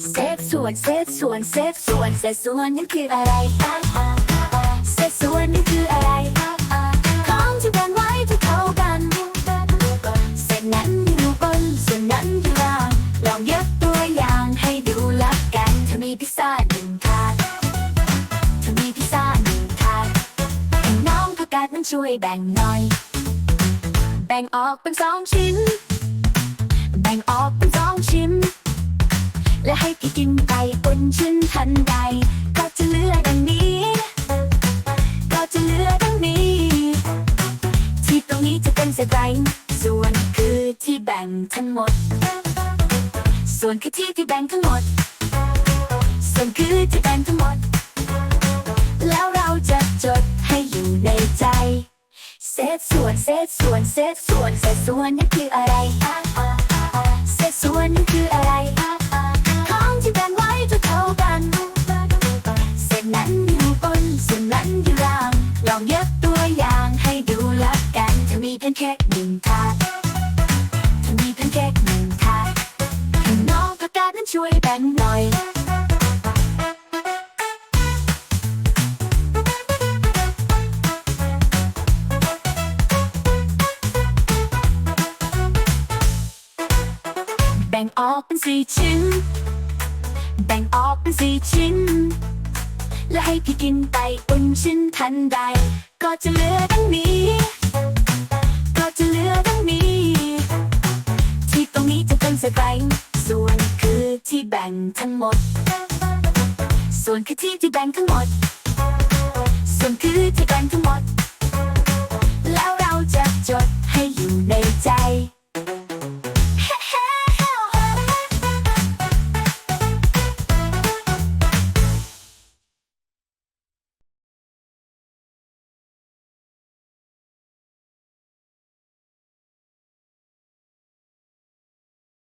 เศษส่วนเศษส่วนเศษส่วนเศษส่วนนั่นคืออะไรเศษส่วนนั่นคืออะไรของที่แบ่งไว้เท่ากันเศษนั้นอยู่บนส่วนนั้นอยู่ล่างลองยกตัวอย่างให้ดูละกันถ้ามีพิซซ่าหนึ่งถาดถ้ามีพิซซ่าหนึ่งถาดให้น้องผักกาดนั้นช่วยแบ่งหน่อย แบ่งออกเป็นสองชิ้น ทันใด ก็จะเหลือดังนี้ ก็จะเหลือดังนี้ ที่ตรงนี้จะเป็นเศษแบ่งส่วนคือที่แบ่งทั้งหมด ส่วนคือที่ที่แบ่งทั้งหมด ส่วนคือที่แบ่งทั้งหมด แล้วเราจะจดให้อยู่ในใจเศษส่วนเศษส่วนเศษส่วนเศษส่วนนั่นคืออะไร ถาดถ้ามีแพนเค้กหนึ่งถาดให้น้องประกาศนั้นช่วยแบ่งหน่อยแบ่งออกเป็นสี่ชิ้น แบ่งออกเป็นสี่ชิ้น และให้พี่กินไปอุ่นชิ้นทันใด ก็จะเหลือดังนี้ ส่วนคือที่แบ่งทั้งหมด ส่วนคือที่ที่แบ่งทั้งหมด ส่วนคือที่แบ่งทั้งหมด